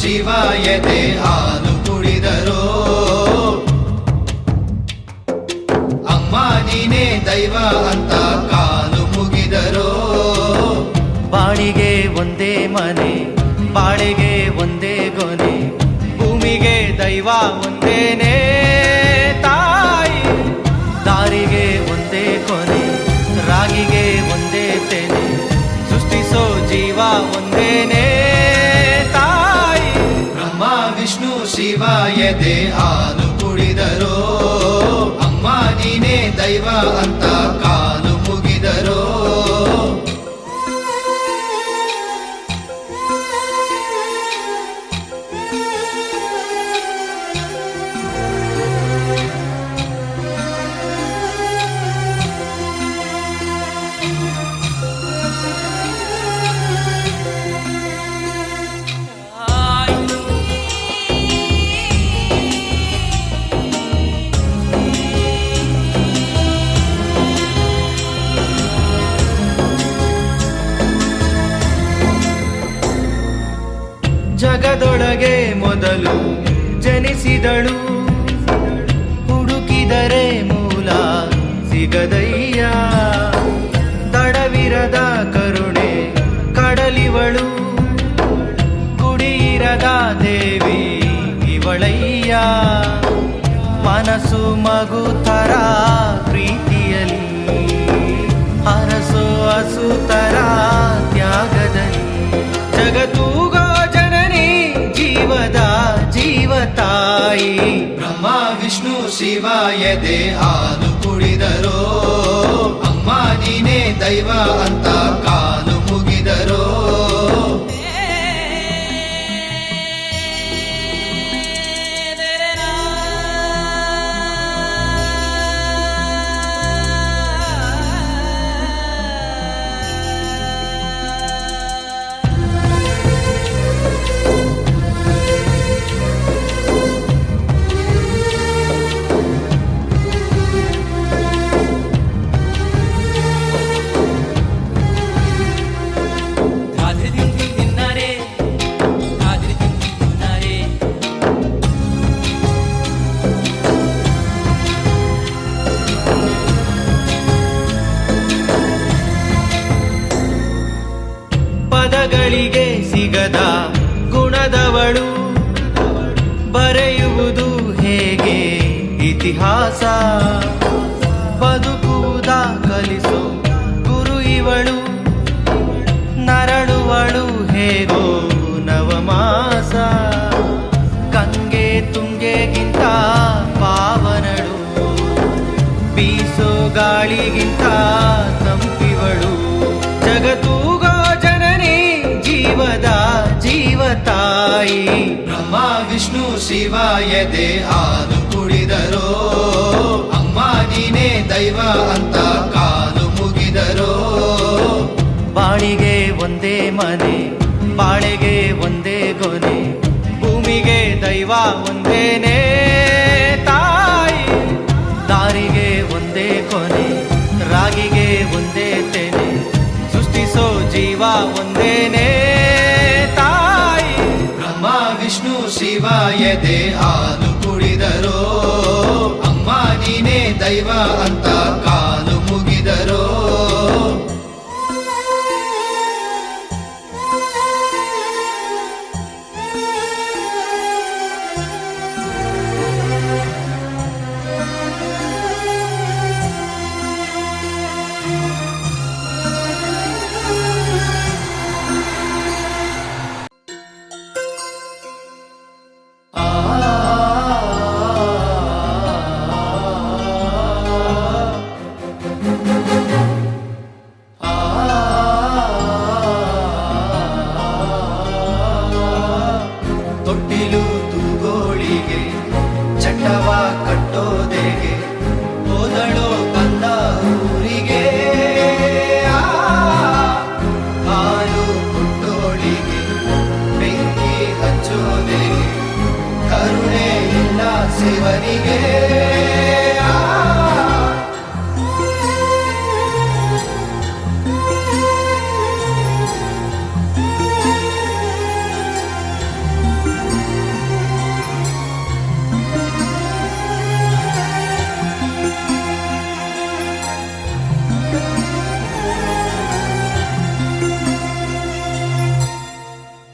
ಶಿವ ಎದೆ ಹಾಲು ಕುಡಿದರೋ. ಅಮ್ಮ ನೀನೇ ದೈವ ಅಂತ ಕಾಲು ಮುಗಿದರೋ. ಬಾಳಿಗೆ ಒಂದೇ ಮನೆ, ಬಾಳಿಗೆ ಒಂದೇ ಗೊನೆ ಭೂಮಿಗೆ ದೈವ ಒಂದೇನೇ ತಾಯಿ, ದಾರಿಗೆ ಒಂದೇ ಕೊನೆ, ರಾಗಿಗೆ ಶಿವ ಎದೆ ಹಾಲು ಕುಡಿದರೋ. ಅಮ್ಮ ನೀನೇ ದೈವ ಅಂತ ಜಗದೊಳಗೆ ಮೊದಲು ಜನಿಸಿದಳು. ಹುಡುಕಿದರೆ ಮೂಲ ಸಿಗದಯ್ಯ. ತಡವಿರದ ಕರುಣೆ ಕಡಲಿವಳು. ಕುಡಿಯಿರದ ದೇವಿ ಇವಳಯ್ಯ. ಮನಸ್ಸು ಮಗು ತರ ಶಿವ ಎದೆ ಹಾಲು ಕುಡಿದರೋ. ಅಮ್ಮ ನೀನೇ ದೈವ ಅಂತ ಪದಗಳಿಗೆ ಸಿಗದ ಗುಣದವಳು. ಬರೆಯುವುದು ಹೇಗೆ? ಇತಿಹಾಸ. ಬದುಕುವುದ ಕಲಿಸು ಗುರು ಇವಳು. ನರಳುವಳು ಹೇಗೋ ನವಮಾಸ. ಗಂಗೆ ತುಂಗೆಗಿಂತ ಪಾವನಳು. ಬೀಸೋ ಗಾಳಿಗಿಂತ ತಂಪಿವಳು ತಾಯಿ ಬ್ರಹ್ಮ, ವಿಷ್ಣು, ಶಿವ ಎದೆ ಹಾಲು ಕುಡಿದರೋ ಅಮ್ಮ, ನೀನೇ ದೈವ ಅಂತ ಕಾಲು ಮುಗಿದರೋ. ಬಾಳಿಗೆ ಒಂದೇ ಮನೆ, ಬಾಳೆಗೆ ಒಂದೇ ಗೊನೆ, ಭೂಮಿಗೆ ದೈವ ಒಂದೇನೇ. ತಾಯಿ, ದಾರಿಗೆ ಒಂದೇ ಕೊನೆ, ರಾಗಿಗೆ ಒಂದೇ ತೆನೆ, ಸೃಷ್ಟಿಸೋ ಜೀವ ಒಂದೇನೇ. ವಿಷ್ಣು ಶಿವ ಎದೆ ಹಾಲು ಕುಡಿದರೋ. ಅಮ್ಮ ನೀನೇ ದೈವ ಅಂತ തൊട്ടിലു